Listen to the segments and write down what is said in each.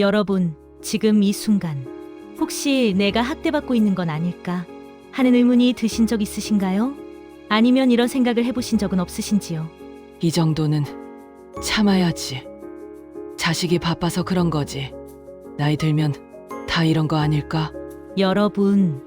여러분, 지금 이 순간 혹시 내가 학대받고 있는 건 아닐까 하는 의문이 드신 적 있으신가요? 아니면 이런 생각을 해보신 적은 없으신지요? 이 정도는 참아야지. 자식이 바빠서 그런 거지. 나이 들면 다 이런 거 아닐까? 여러분,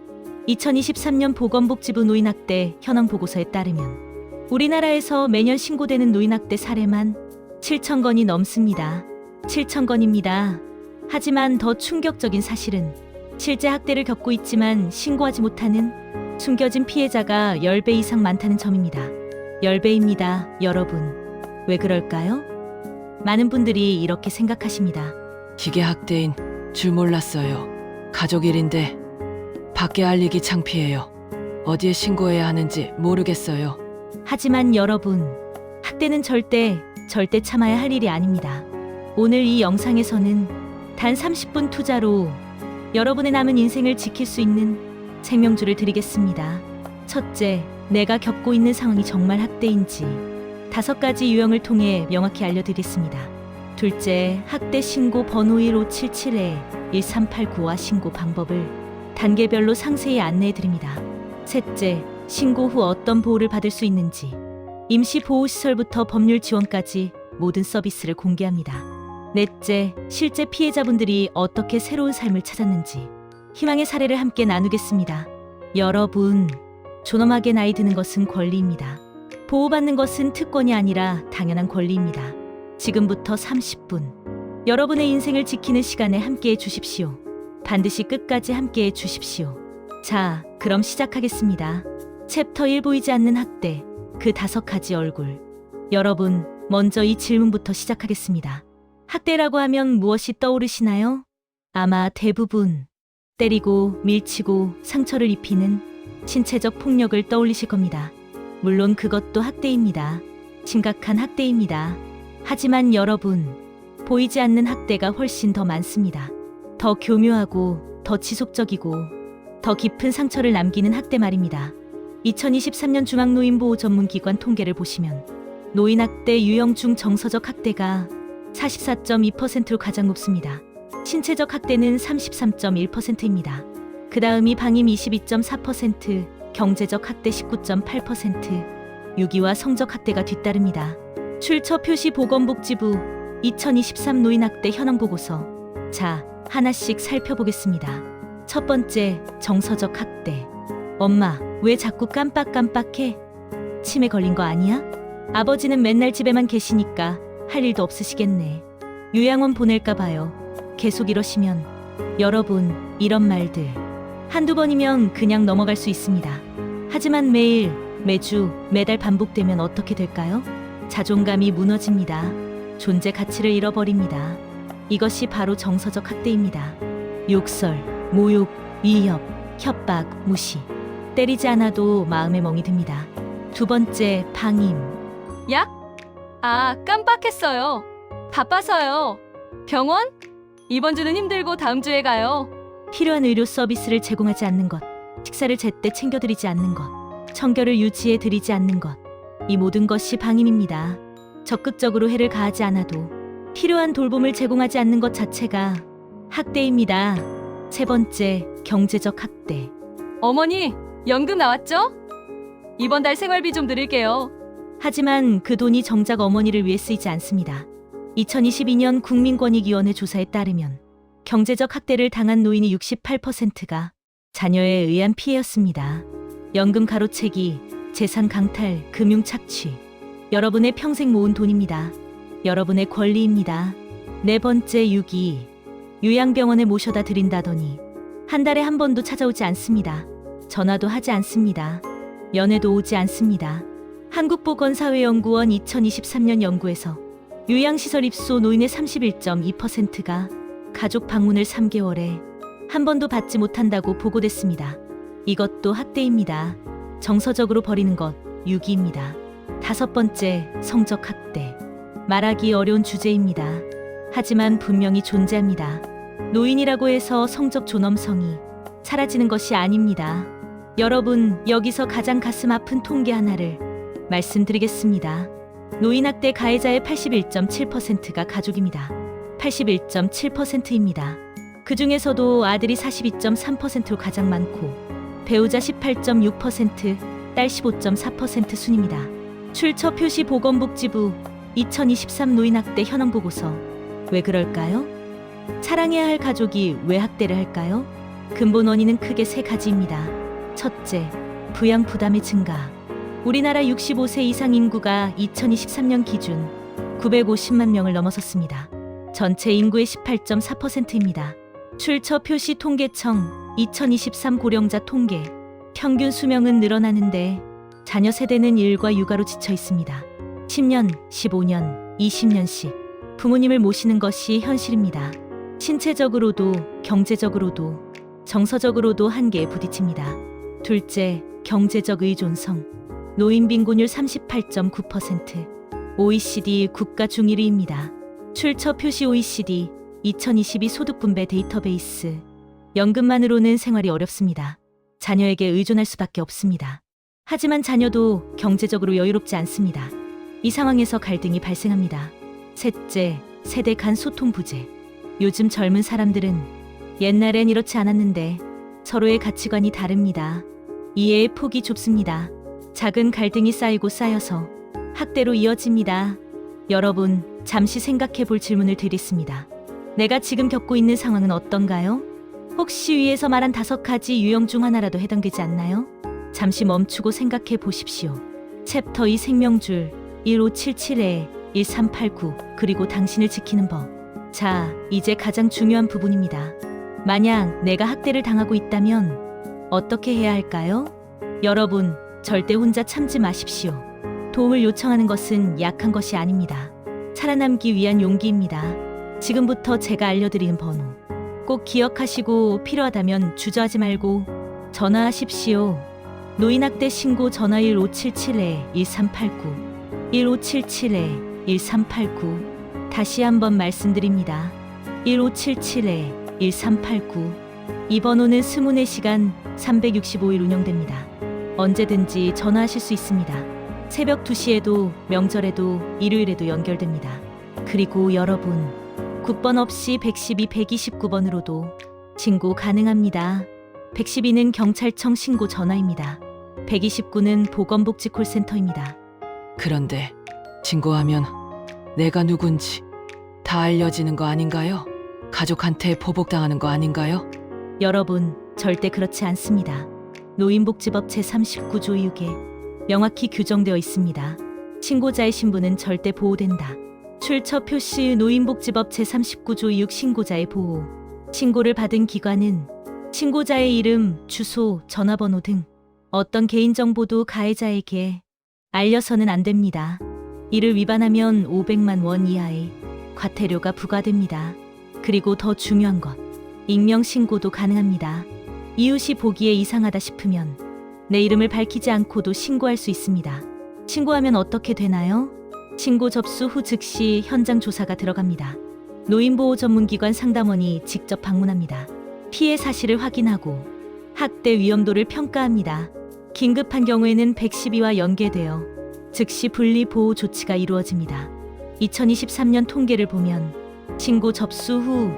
2023년 보건복지부 노인학대 현황 보고서에 따르면 우리나라에서 매년 신고되는 노인학대 사례만 7천 건이 넘습니다. 7천 건입니다. 하지만 더 충격적인 사실은 실제 학대를 겪고 있지만 신고하지 못하는 숨겨진 피해자가 10배 이상 많다는 점입니다. 10배입니다, 여러분. 왜 그럴까요? 많은 분들이 이렇게 생각하십니다. 기계 학대인 줄 몰랐어요. 가족 일인데 밖에 알리기 창피해요. 어디에 신고해야 하는지 모르겠어요. 하지만 여러분, 학대는 절대, 절대 참아야 할 일이 아닙니다. 오늘 이 영상에서는 단 30분 투자로 여러분의 남은 인생을 지킬 수 있는 생명줄을 드리겠습니다. 첫째, 내가 겪고 있는 상황이 정말 학대인지 다섯 가지 유형을 통해 명확히 알려드리겠습니다. 둘째, 학대 신고 번호 1577-1389와 신고 방법을 단계별로 상세히 안내해 드립니다. 셋째, 신고 후 어떤 보호를 받을 수 있는지, 임시 보호시설부터 법률 지원까지 모든 서비스를 공개합니다. 넷째, 실제 피해자분들이 어떻게 새로운 삶을 찾았는지, 희망의 사례를 함께 나누겠습니다. 여러분, 존엄하게 나이 드는 것은 권리입니다. 보호받는 것은 특권이 아니라 당연한 권리입니다. 지금부터 30분. 여러분의 인생을 지키는 시간에 함께 해 주십시오. 반드시 끝까지 함께 해 주십시오. 자, 그럼 시작하겠습니다. 챕터 1 보이지 않는 학대, 그 다섯 가지 얼굴. 여러분, 먼저 이 질문부터 시작하겠습니다. 학대라고 하면 무엇이 떠오르시나요? 아마 대부분 때리고 밀치고 상처를 입히는 신체적 폭력을 떠올리실 겁니다. 물론 그것도 학대입니다. 심각한 학대입니다. 하지만 여러분, 보이지 않는 학대가 훨씬 더 많습니다. 더 교묘하고 더 지속적이고 더 깊은 상처를 남기는 학대 말입니다. 2023년 중앙노인보호 전문기관 통계를 보시면 노인학대 유형 중 정서적 학대가 44.2%로 가장 높습니다. 신체적 학대는 33.1%입니다. 그 다음이 방임 22.4%, 경제적 학대 19.8%, 유기와 성적 학대가 뒤따릅니다. 출처 표시 보건복지부 2023 노인학대 현황 보고서. 자, 하나씩 살펴보겠습니다. 첫 번째, 정서적 학대. 엄마, 왜 자꾸 깜빡깜빡해? 치매 걸린 거 아니야? 아버지는 맨날 집에만 계시니까 할 일도 없으시겠네. 요양원 보낼까 봐요. 계속 이러시면 여러분 이런 말들 한두 번이면 그냥 넘어갈 수 있습니다. 하지만 매일, 매주, 매달 반복되면 어떻게 될까요? 자존감이 무너집니다. 존재 가치를 잃어버립니다. 이것이 바로 정서적 학대입니다. 욕설, 모욕, 위협, 협박, 무시. 때리지 않아도 마음에 멍이 듭니다. 두 번째, 방임. 약? 아, 깜빡했어요. 바빠서요. 병원? 이번 주는 힘들고 다음 주에 가요. 필요한 의료 서비스를 제공하지 않는 것, 식사를 제때 챙겨드리지 않는 것, 청결을 유지해 드리지 않는 것. 이 모든 것이 방임입니다. 적극적으로 해를 가하지 않아도 필요한 돌봄을 제공하지 않는 것 자체가 학대입니다. 세 번째, 경제적 학대. 어머니, 연금 나왔죠? 이번 달 생활비 좀 드릴게요. 하지만 그 돈이 정작 어머니를 위해 쓰이지 않습니다. 2022년 국민권익위원회 조사에 따르면 경제적 학대를 당한 노인이 68%가 자녀에 의한 피해였습니다. 연금 가로채기, 재산 강탈, 금융 착취. 여러분의 평생 모은 돈입니다. 여러분의 권리입니다. 네 번째 유기. 요양병원에 모셔다 드린다더니 한 달에 한 번도 찾아오지 않습니다. 전화도 하지 않습니다. 면회도 오지 않습니다. 한국보건사회연구원 2023년 연구에서 요양시설 입소 노인의 31.2%가 가족 방문을 3개월에 한 번도 받지 못한다고 보고됐습니다. 이것도 학대입니다. 정서적으로 버리는 것, 유기입니다. 다섯 번째, 성적 학대. 말하기 어려운 주제입니다. 하지만 분명히 존재합니다. 노인이라고 해서 성적 존엄성이 사라지는 것이 아닙니다. 여러분, 여기서 가장 가슴 아픈 통계 하나를 말씀드리겠습니다. 노인학대 가해자의 81.7%가 가족입니다. 81.7%입니다. 그 중에서도 아들이 42.3%로 가장 많고 배우자 18.6%, 딸 15.4% 순입니다. 출처 표시 보건복지부 2023 노인학대 현황 보고서. 왜 그럴까요? 사랑해야 할 가족이 왜 학대를 할까요? 근본 원인은 크게 세 가지입니다. 첫째, 부양 부담의 증가. 우리나라 65세 이상 인구가 2023년 기준 950만 명을 넘어섰습니다. 전체 인구의 18.4%입니다. 출처 표시 통계청 2023 고령자 통계. 평균 수명은 늘어나는데 자녀 세대는 일과 육아로 지쳐 있습니다. 10년, 15년, 20년씩 부모님을 모시는 것이 현실입니다. 신체적으로도 경제적으로도 정서적으로도 한계에 부딪힙니다. 둘째, 경제적 의존성. 노인 빈곤율 38.9%. OECD 국가 중 1위입니다. 출처 표시 OECD 2022 소득 분배 데이터베이스. 연금만으로는 생활이 어렵습니다. 자녀에게 의존할 수밖에 없습니다. 하지만 자녀도 경제적으로 여유롭지 않습니다. 이 상황에서 갈등이 발생합니다. 셋째, 세대 간 소통 부재. 요즘 젊은 사람들은 옛날엔 이렇지 않았는데 서로의 가치관이 다릅니다. 이해의 폭이 좁습니다. 작은 갈등이 쌓이고 쌓여서 학대로 이어집니다. 여러분, 잠시 생각해 볼 질문을 드리겠습니다. 내가 지금 겪고 있는 상황은 어떤가요? 혹시 위에서 말한 다섯 가지 유형 중 하나라도 해당되지 않나요? 잠시 멈추고 생각해 보십시오. 챕터 2 생명줄 1577에 1389 그리고 당신을 지키는 법. 자, 이제 가장 중요한 부분입니다. 만약 내가 학대를 당하고 있다면 어떻게 해야 할까요? 여러분, 절대 혼자 참지 마십시오. 도움을 요청하는 것은 약한 것이 아닙니다. 살아남기 위한 용기입니다. 지금부터 제가 알려드리는 번호. 꼭 기억하시고 필요하다면 주저하지 말고 전화하십시오. 노인학대 신고 전화 1577-1389, 1577-1389. 다시 한번 말씀드립니다. 1577-1389. 이 번호는 24시간 365일 운영됩니다. 언제든지 전화하실 수 있습니다. 새벽 2시에도 명절에도 일요일에도 연결됩니다. 그리고 여러분, 국번 없이 112, 129번으로도 신고 가능합니다. 112는 경찰청 신고 전화입니다. 129는 보건복지 콜센터입니다. 그런데 신고하면 내가 누군지 다 알려지는 거 아닌가요? 가족한테 보복당하는 거 아닌가요? 여러분, 절대 그렇지 않습니다. 노인복지법 제39조 6에 명확히 규정되어 있습니다. 신고자의 신분은 절대 보호된다. 출처 표시 노인복지법 제39조 6 신고자의 보호. 신고를 받은 기관은 신고자의 이름, 주소, 전화번호 등 어떤 개인정보도 가해자에게 알려서는 안 됩니다. 이를 위반하면 500만 원 이하의 과태료가 부과됩니다. 그리고 더 중요한 것, 익명 신고도 가능합니다. 이웃이 보기에 이상하다 싶으면 내 이름을 밝히지 않고도 신고할 수 있습니다. 신고하면 어떻게 되나요? 신고 접수 후 즉시 현장 조사가 들어갑니다. 노인보호 전문기관 상담원이 직접 방문합니다. 피해 사실을 확인하고 학대 위험도를 평가합니다. 긴급한 경우에는 112와 연계되어 즉시 분리 보호 조치가 이루어집니다. 2023년 통계를 보면 신고 접수 후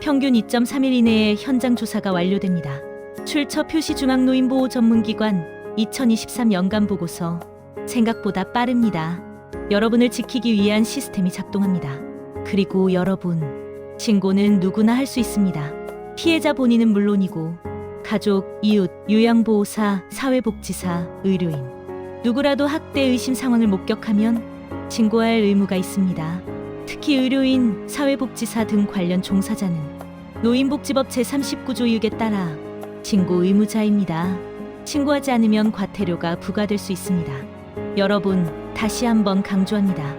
평균 2.3일 이내에 현장 조사가 완료됩니다. 출처 표시 중앙노인보호 전문기관 2023 연간 보고서 생각보다 빠릅니다. 여러분을 지키기 위한 시스템이 작동합니다. 그리고 여러분, 신고는 누구나 할 수 있습니다. 피해자 본인은 물론이고 가족, 이웃, 요양보호사, 사회복지사, 의료인 누구라도 학대 의심 상황을 목격하면 신고할 의무가 있습니다. 특히 의료인, 사회복지사 등 관련 종사자는 노인복지법 제39조 6에 따라 신고 의무자입니다. 신고하지 않으면 과태료가 부과될 수 있습니다. 여러분, 다시 한번 강조합니다.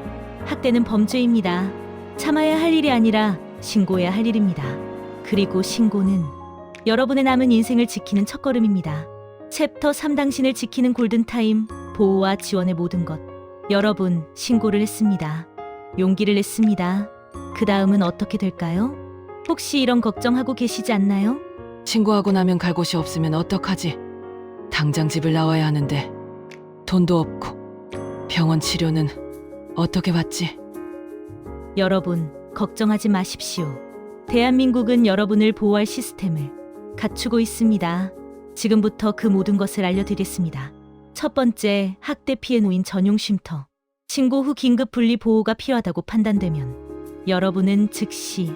학대는 범죄입니다. 참아야 할 일이 아니라 신고해야 할 일입니다. 그리고 신고는 여러분의 남은 인생을 지키는 첫걸음입니다. 챕터 3 당신을 지키는 골든타임, 보호와 지원의 모든 것. 여러분, 신고를 했습니다. 용기를 냈습니다. 그 다음은 어떻게 될까요? 혹시 이런 걱정하고 계시지 않나요? 신고하고 나면 갈 곳이 없으면 어떡하지? 당장 집을 나와야 하는데 돈도 없고 병원 치료는 어떻게 받지? 여러분, 걱정하지 마십시오. 대한민국은 여러분을 보호할 시스템을 갖추고 있습니다. 지금부터 그 모든 것을 알려드리겠습니다. 첫 번째, 학대 피해 노인 전용 쉼터. 신고 후 긴급 분리 보호가 필요하다고 판단되면 여러분은 즉시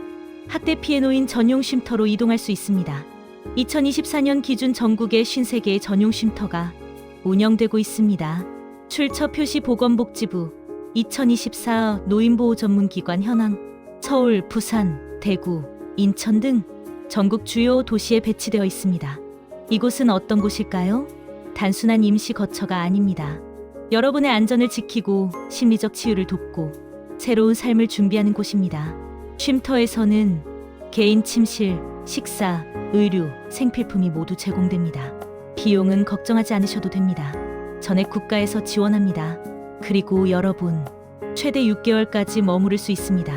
학대 피해 노인 전용 쉼터로 이동할 수 있습니다. 2024년 기준 전국에 53개의 전용 쉼터가 운영되고 있습니다. 출처 표시 보건복지부 2024 노인보호 전문기관 현황 서울, 부산, 대구, 인천 등 전국 주요 도시에 배치되어 있습니다. 이곳은 어떤 곳일까요? 단순한 임시 거처가 아닙니다. 여러분의 안전을 지키고 심리적 치유를 돕고 새로운 삶을 준비하는 곳입니다. 쉼터에서는 개인 침실, 식사, 의류, 생필품이 모두 제공됩니다. 비용은 걱정하지 않으셔도 됩니다. 전액 국가에서 지원합니다. 그리고 여러분, 최대 6개월까지 머무를 수 있습니다.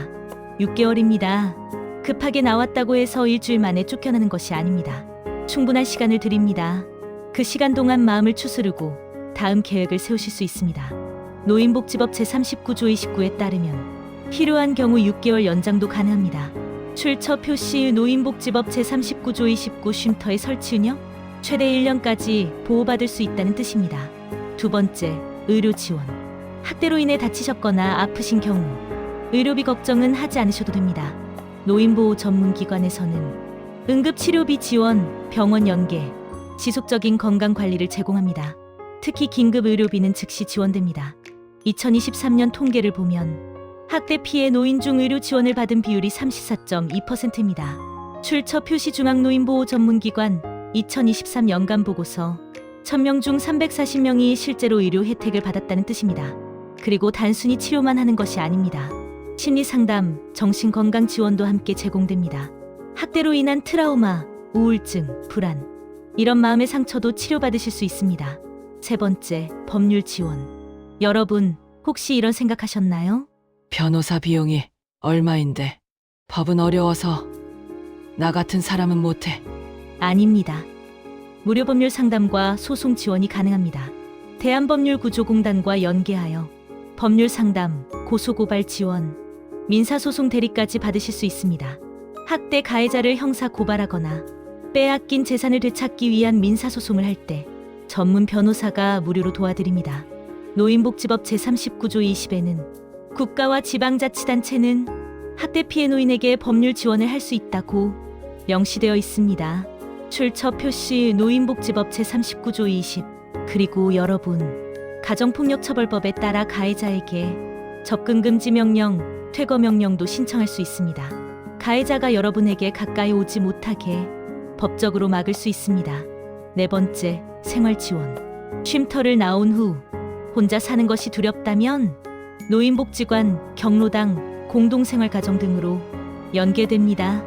6개월입니다. 급하게 나왔다고 해서 일주일 만에 쫓겨나는 것이 아닙니다. 충분한 시간을 드립니다. 그 시간 동안 마음을 추스르고 다음 계획을 세우실 수 있습니다. 노인복지법 제39조 29에 따르면 필요한 경우 6개월 연장도 가능합니다. 출처 표시 노인복지법 제39조 29 쉼터의 설치 운영 최대 1년까지 보호받을 수 있다는 뜻입니다. 두 번째, 의료 지원. 학대로 인해 다치셨거나 아프신 경우 의료비 걱정은 하지 않으셔도 됩니다. 노인보호 전문기관에서는 응급치료비 지원, 병원 연계, 지속적인 건강 관리를 제공합니다. 특히 긴급 의료비는 즉시 지원됩니다. 2023년 통계를 보면 학대 피해 노인 중 의료 지원을 받은 비율이 34.2%입니다. 출처 표시 중앙노인보호 전문기관 2023 연간 보고서 1000명 중 340명이 실제로 의료 혜택을 받았다는 뜻입니다. 그리고 단순히 치료만 하는 것이 아닙니다. 심리 상담, 정신 건강 지원도 함께 제공됩니다. 학대로 인한 트라우마, 우울증, 불안, 이런 마음의 상처도 치료받으실 수 있습니다. 세 번째, 법률 지원. 여러분, 혹시 이런 생각하셨나요? 변호사 비용이 얼마인데 법은 어려워서 나 같은 사람은 못해. 아닙니다. 무료 법률 상담과 소송 지원이 가능합니다. 대한법률구조공단과 연계하여 법률 상담, 고소고발 지원, 민사소송 대리까지 받으실 수 있습니다. 학대 가해자를 형사 고발하거나 빼앗긴 재산을 되찾기 위한 민사소송을 할 때 전문 변호사가 무료로 도와드립니다. 노인복지법 제39조 20에는 국가와 지방자치단체는 학대 피해 노인에게 법률 지원을 할 수 있다고 명시되어 있습니다. 출처 표시 노인복지법 제39조 20 그리고 여러분 가정폭력처벌법에 따라 가해자에게 접근 금지 명령, 퇴거 명령도 신청할 수 있습니다. 가해자가 여러분에게 가까이 오지 못하게 법적으로 막을 수 있습니다. 네 번째, 생활 지원. 쉼터를 나온 후 혼자 사는 것이 두렵다면 노인복지관, 경로당, 공동생활가정 등으로 연계됩니다.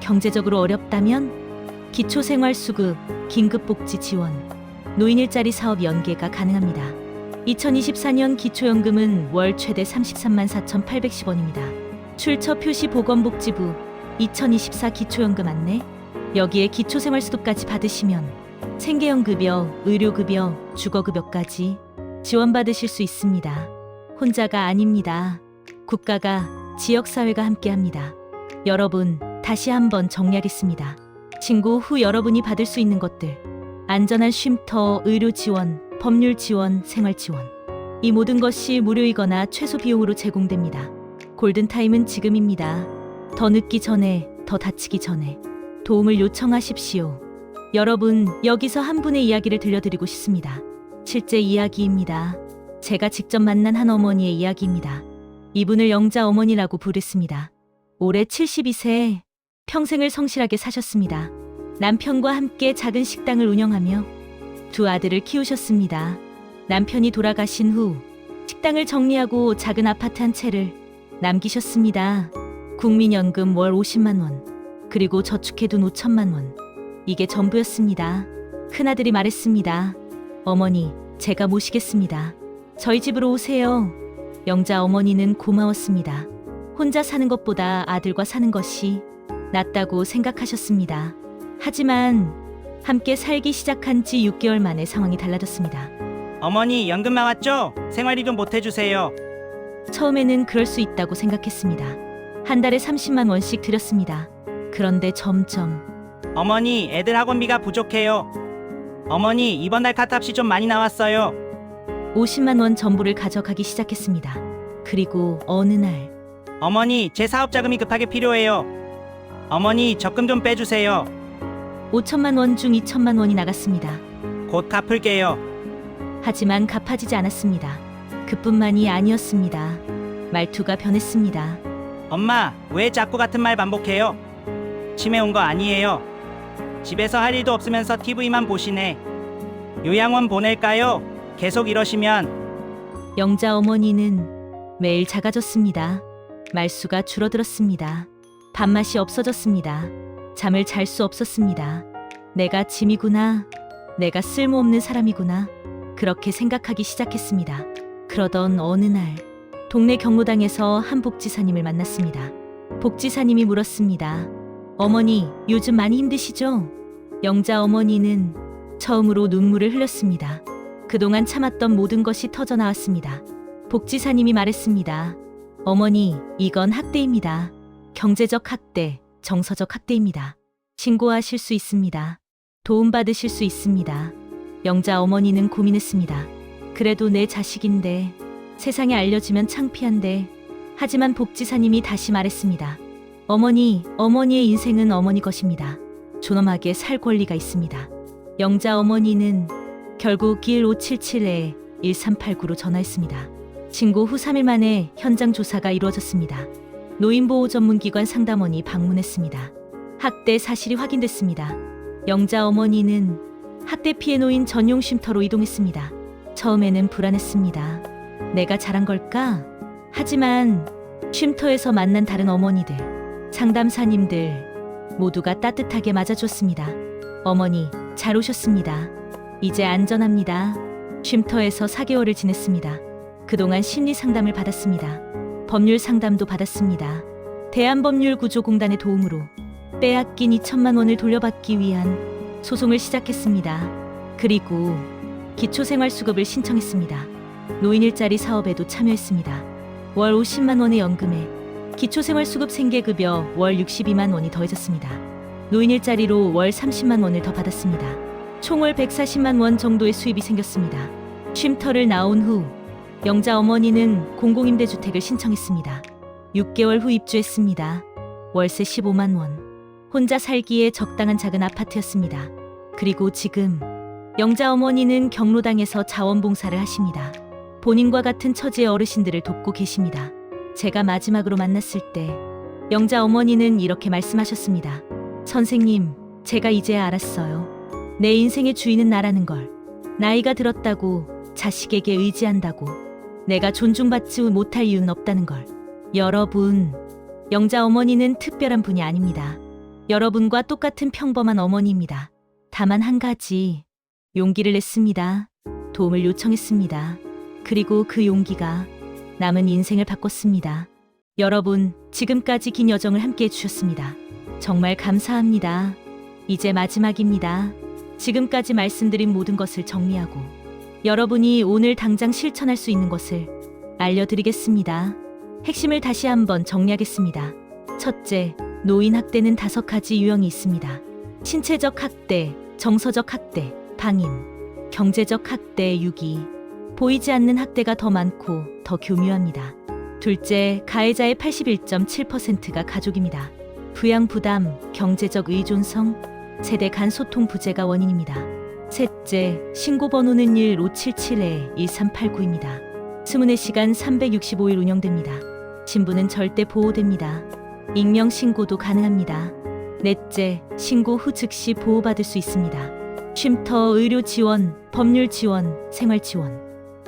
경제적으로 어렵다면 기초생활수급, 긴급복지 지원, 노인 일자리 사업 연계가 가능합니다. 2024년 기초연금은 월 최대 33만 4,810원입니다. 출처 표시 보건복지부 2024 기초연금 안내 여기에 기초생활수급까지 받으시면 생계연급여, 의료급여, 주거급여까지 지원받으실 수 있습니다. 혼자가 아닙니다. 국가가, 지역사회가 함께합니다. 여러분, 다시 한번 정리하겠습니다. 신고 후 여러분이 받을 수 있는 것들. 안전한 쉼터, 의료 지원, 법률 지원, 생활 지원. 이 모든 것이 무료이거나 최소 비용으로 제공됩니다. 골든타임은 지금입니다. 더 늦기 전에, 더 다치기 전에 도움을 요청하십시오. 여러분, 여기서 한 분의 이야기를 들려드리고 싶습니다. 실제 이야기입니다. 제가 직접 만난 한 어머니의 이야기입니다. 이분을 영자 어머니라고 부르습니다. 올해 72세, 평생을 성실하게 사셨습니다. 남편과 함께 작은 식당을 운영하며 두 아들을 키우셨습니다. 남편이 돌아가신 후 식당을 정리하고 작은 아파트 한 채를 남기셨습니다. 국민연금 월 50만 원, 그리고 저축해둔 5천만 원. 이게 전부였습니다. 큰아들이 말했습니다. 어머니, 제가 모시겠습니다. 저희 집으로 오세요. 영자 어머니는 고마웠습니다. 혼자 사는 것보다 아들과 사는 것이 낫다고 생각하셨습니다. 하지만 함께 살기 시작한 지 6개월 만에 상황이 달라졌습니다. 어머니 연금 나왔죠? 생활이 좀 못해주세요. 처음에는 그럴 수 있다고 생각했습니다. 한 달에 30만 원씩 들였습니다. 그런데 점점 어머니, 애들 학원비가 부족해요. 어머니, 이번 달 카트값이 좀 많이 나왔어요. 50만 원 전부를 가져가기 시작했습니다. 그리고 어느 날 어머니, 제 사업 자금이 급하게 필요해요. 어머니, 적금 좀 빼주세요. 5천만 원 중 2천만 원이 나갔습니다. 곧 갚을게요. 하지만 갚아지지 않았습니다. 그뿐만이 아니었습니다. 말투가 변했습니다. 엄마, 왜 자꾸 같은 말 반복해요? 치매 온 거 아니에요. 집에서 할 일도 없으면서 TV만 보시네. 요양원 보낼까요? 계속 이러시면 영자 어머니는 매일 작아졌습니다. 말수가 줄어들었습니다. 밥맛이 없어졌습니다. 잠을 잘 수 없었습니다. 내가 짐이구나. 내가 쓸모없는 사람이구나. 그렇게 생각하기 시작했습니다. 그러던 어느 날 동네 경로당에서 한 복지사님을 만났습니다. 복지사님이 물었습니다. 어머니, 요즘 많이 힘드시죠? 영자 어머니는 처음으로 눈물을 흘렸습니다. 그동안 참았던 모든 것이 터져 나왔습니다. 복지사님이 말했습니다. 어머니, 이건 학대입니다. 경제적 학대, 정서적 학대입니다. 신고하실 수 있습니다. 도움받으실 수 있습니다. 영자 어머니는 고민했습니다. 그래도 내 자식인데, 세상에 알려지면 창피한데, 하지만 복지사님이 다시 말했습니다. 어머니, 어머니의 인생은 어머니 것입니다. 존엄하게 살 권리가 있습니다. 영자 어머니는 결국 1577에 1389로 전화했습니다. 신고 후 3일 만에 현장 조사가 이루어졌습니다. 노인보호 전문기관 상담원이 방문했습니다. 학대 사실이 확인됐습니다. 영자 어머니는 학대 피해 노인 전용 쉼터로 이동했습니다. 처음에는 불안했습니다. 내가 잘한 걸까? 하지만 쉼터에서 만난 다른 어머니들, 상담사님들 모두가 따뜻하게 맞아줬습니다. 어머니, 잘 오셨습니다. 이제 안전합니다. 쉼터에서 4개월을 지냈습니다. 그동안 심리 상담을 받았습니다. 법률 상담도 받았습니다. 대한법률구조공단의 도움으로 빼앗긴 2천만 원을 돌려받기 위한 소송을 시작했습니다. 그리고 기초생활수급을 신청했습니다. 노인 일자리 사업에도 참여했습니다. 월 50만 원의 연금에 기초생활수급 생계급여 월 62만 원이 더해졌습니다. 노인 일자리로 월 30만 원을 더 받았습니다. 총월 140만 원 정도의 수입이 생겼습니다. 쉼터를 나온 후 영자 어머니는 공공임대 주택을 신청했습니다. 6개월 후 입주했습니다. 월세 15만 원. 혼자 살기에 적당한 작은 아파트였습니다. 그리고 지금 영자 어머니는 경로당에서 자원봉사를 하십니다. 본인과 같은 처지의 어르신들을 돕고 계십니다. 제가 마지막으로 만났을 때 영자 어머니는 이렇게 말씀하셨습니다. 선생님, 제가 이제야 알았어요. 내 인생의 주인은 나라는 걸. 나이가 들었다고 자식에게 의지한다고 내가 존중받지 못할 이유는 없다는 걸. 여러분, 영자 어머니는 특별한 분이 아닙니다. 여러분과 똑같은 평범한 어머니입니다. 다만 한 가지 용기를 냈습니다. 도움을 요청했습니다. 그리고 그 용기가 남은 인생을 바꿨습니다. 여러분, 지금까지 긴 여정을 함께 해주셨습니다. 정말 감사합니다. 이제 마지막입니다. 지금까지 말씀드린 모든 것을 정리하고 여러분이 오늘 당장 실천할 수 있는 것을 알려드리겠습니다. 핵심을 다시 한번 정리하겠습니다. 첫째, 노인 학대는 다섯 가지 유형이 있습니다. 신체적 학대, 정서적 학대, 방임, 경제적 학대, 유기, 보이지 않는 학대가 더 많고 더 교묘합니다. 둘째, 가해자의 81.7%가 가족입니다. 부양 부담, 경제적 의존성, 세대 간 소통 부재가 원인입니다. 셋째, 신고 번호는 1577-1389입니다. 24시간 365일 운영됩니다. 신분은 절대 보호됩니다. 익명 신고도 가능합니다. 넷째, 신고 후 즉시 보호받을 수 있습니다. 쉼터, 의료 지원, 법률 지원, 생활 지원.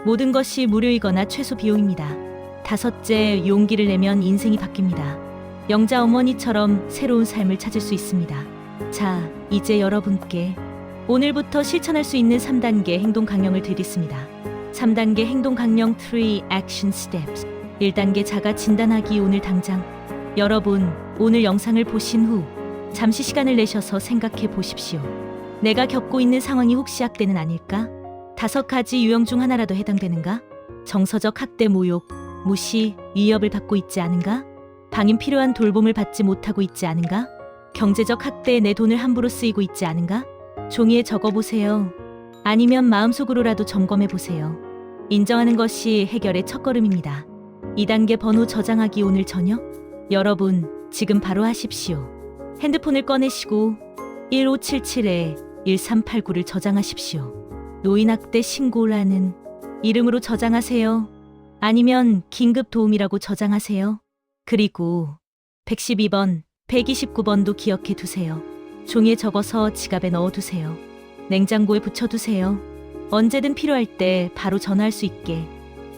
모든 것이 무료이거나 최소 비용입니다. 다섯째, 용기를 내면 인생이 바뀝니다. 영자 어머니처럼 새로운 삶을 찾을 수 있습니다. 자, 이제 여러분께 오늘부터 실천할 수 있는 3단계 행동 강령을 드리겠습니다. 3단계 행동 강령 3 Action Steps. 1단계 자가 진단하기 오늘 당장. 여러분, 오늘 영상을 보신 후 잠시 시간을 내셔서 생각해 보십시오. 내가 겪고 있는 상황이 혹시 학대는 아닐까? 다섯 가지 유형 중 하나라도 해당되는가? 정서적 학대 모욕, 무시, 위협을 받고 있지 않은가? 방임 필요한 돌봄을 받지 못하고 있지 않은가? 경제적 학대에 내 돈을 함부로 쓰이고 있지 않은가? 종이에 적어 보세요. 아니면 마음속으로라도 점검해 보세요. 인정하는 것이 해결의 첫걸음입니다. 2단계 번호 저장하기 오늘 저녁? 여러분, 지금 바로 하십시오. 핸드폰을 꺼내시고 1577에 1389를 저장하십시오. 노인학대 신고라는 이름으로 저장하세요. 아니면 긴급 도움이라고 저장하세요. 그리고 112번, 129번도 기억해 두세요. 종이에 적어서 지갑에 넣어 두세요. 냉장고에 붙여 두세요. 언제든 필요할 때 바로 전화할 수 있게.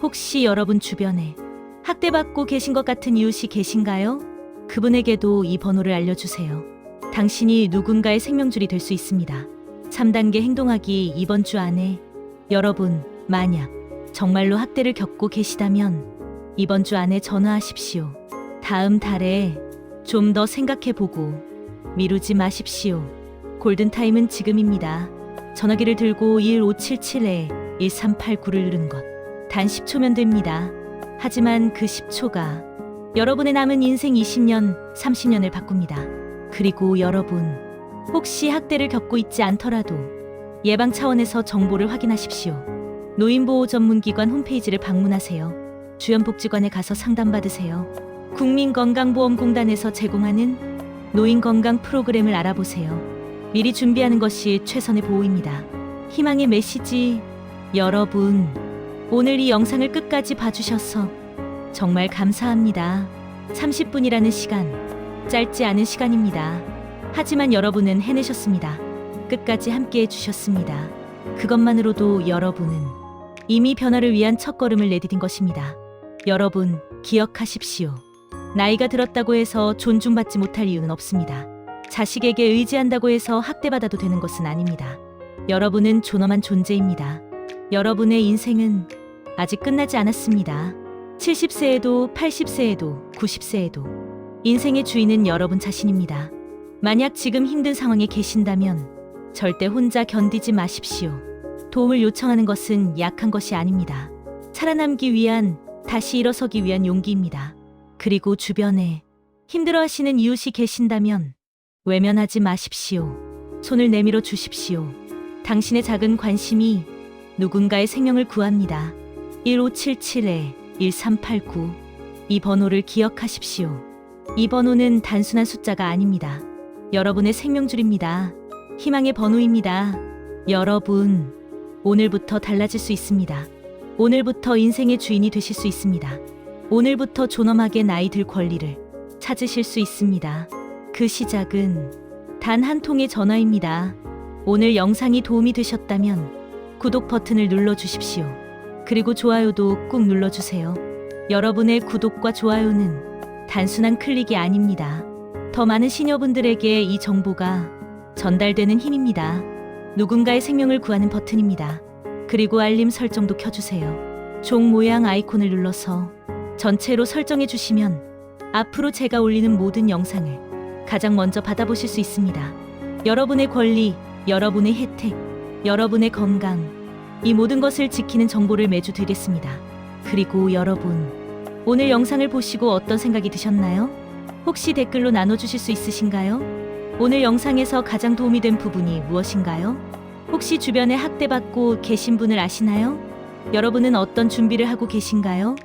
혹시 여러분 주변에 학대받고 계신 것 같은 이웃이 계신가요? 그분에게도 이 번호를 알려주세요. 당신이 누군가의 생명줄이 될 수 있습니다. 3단계 행동하기 이번 주 안에 여러분, 만약 정말로 학대를 겪고 계시다면 이번 주 안에 전화하십시오. 다음 달에 좀 더 생각해보고 미루지 마십시오. 골든타임은 지금입니다. 전화기를 들고 1577에 1389를 누른 것. 단 10초면 됩니다. 하지만 그 10초가 여러분의 남은 인생 20년, 30년을 바꿉니다. 그리고 여러분, 혹시 학대를 겪고 있지 않더라도 예방 차원에서 정보를 확인하십시오. 노인보호 전문기관 홈페이지를 방문하세요. 주연복지관에 가서 상담받으세요. 국민건강보험공단에서 제공하는 노인건강 프로그램을 알아보세요. 미리 준비하는 것이 최선의 보호입니다. 희망의 메시지, 여러분, 오늘 이 영상을 끝까지 봐주셔서 정말 감사합니다. 30분이라는 시간, 짧지 않은 시간입니다. 하지만 여러분은 해내셨습니다. 끝까지 함께 해주셨습니다. 그것만으로도 여러분은 이미 변화를 위한 첫걸음을 내디딘 것입니다. 여러분, 기억하십시오. 나이가 들었다고 해서 존중받지 못할 이유는 없습니다. 자식에게 의지한다고 해서 학대받아도 되는 것은 아닙니다. 여러분은 존엄한 존재입니다. 여러분의 인생은 아직 끝나지 않았습니다. 70세에도 80세에도 90세에도 인생의 주인은 여러분 자신입니다. 만약 지금 힘든 상황에 계신다면 절대 혼자 견디지 마십시오. 도움을 요청하는 것은 약한 것이 아닙니다. 살아남기 위한 다시 일어서기 위한 용기입니다. 그리고 주변에 힘들어 하시는 이웃이 계신다면 외면하지 마십시오. 손을 내밀어 주십시오. 당신의 작은 관심이 누군가의 생명을 구합니다. 1577에 1389. 이 번호를 기억하십시오. 이 번호는 단순한 숫자가 아닙니다. 여러분의 생명줄입니다. 희망의 번호입니다. 여러분, 오늘부터 달라질 수 있습니다. 오늘부터 인생의 주인이 되실 수 있습니다. 오늘부터 존엄하게 나이 들 권리를 찾으실 수 있습니다. 그 시작은 단 한 통의 전화입니다. 오늘 영상이 도움이 되셨다면 구독 버튼을 눌러 주십시오. 그리고 좋아요도 꾹 눌러 주세요. 여러분의 구독과 좋아요는 단순한 클릭이 아닙니다. 더 많은 시녀분들에게 이 정보가 전달되는 힘입니다. 누군가의 생명을 구하는 버튼입니다. 그리고 알림 설정도 켜주세요. 종 모양 아이콘을 눌러서 전체로 설정해 주시면 앞으로 제가 올리는 모든 영상을 가장 먼저 받아보실 수 있습니다. 여러분의 권리, 여러분의 혜택, 여러분의 건강, 이 모든 것을 지키는 정보를 매주 드리겠습니다. 그리고 여러분, 오늘 영상을 보시고 어떤 생각이 드셨나요? 혹시 댓글로 나눠주실 수 있으신가요? 오늘 영상에서 가장 도움이 된 부분이 무엇인가요? 혹시 주변에 학대받고 계신 분을 아시나요? 여러분은 어떤 준비를 하고 계신가요?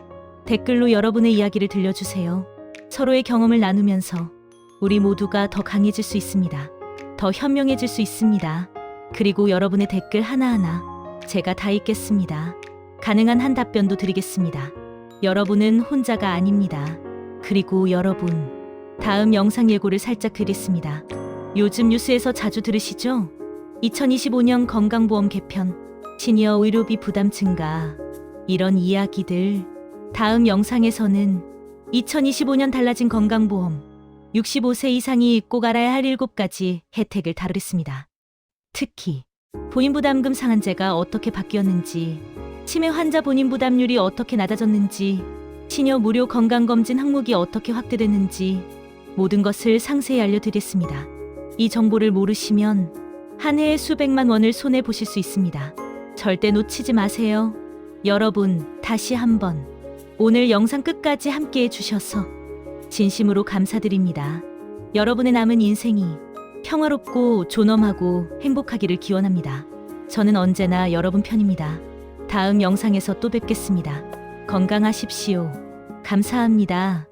댓글로 여러분의 이야기를 들려주세요. 서로의 경험을 나누면서 우리 모두가 더 강해질 수 있습니다. 더 현명해질 수 있습니다. 그리고 여러분의 댓글 하나하나 제가 다 읽겠습니다. 가능한 한 답변도 드리겠습니다. 여러분은 혼자가 아닙니다. 그리고 여러분, 다음 영상 예고를 살짝 드리겠습니다. 요즘 뉴스에서 자주 들으시죠? 2025년 건강보험 개편, 시니어 의료비 부담 증가, 이런 이야기들. 다음 영상에서는 2025년 달라진 건강보험, 65세 이상이 꼭 알아야 할 7가지 혜택을 다루겠습니다. 특히 본인 부담금 상한제가 어떻게 바뀌었는지, 치매 환자 본인 부담률이 어떻게 낮아졌는지, 시녀 무료 건강검진 항목이 어떻게 확대됐는지 모든 것을 상세히 알려드리겠습니다. 이 정보를 모르시면 한 해에 수백만 원을 손해 보실 수 있습니다. 절대 놓치지 마세요. 여러분, 다시 한번 오늘 영상 끝까지 함께 해주셔서 진심으로 감사드립니다. 여러분의 남은 인생이 평화롭고 존엄하고 행복하기를 기원합니다. 저는 언제나 여러분 편입니다. 다음 영상에서 또 뵙겠습니다. 건강하십시오. 감사합니다.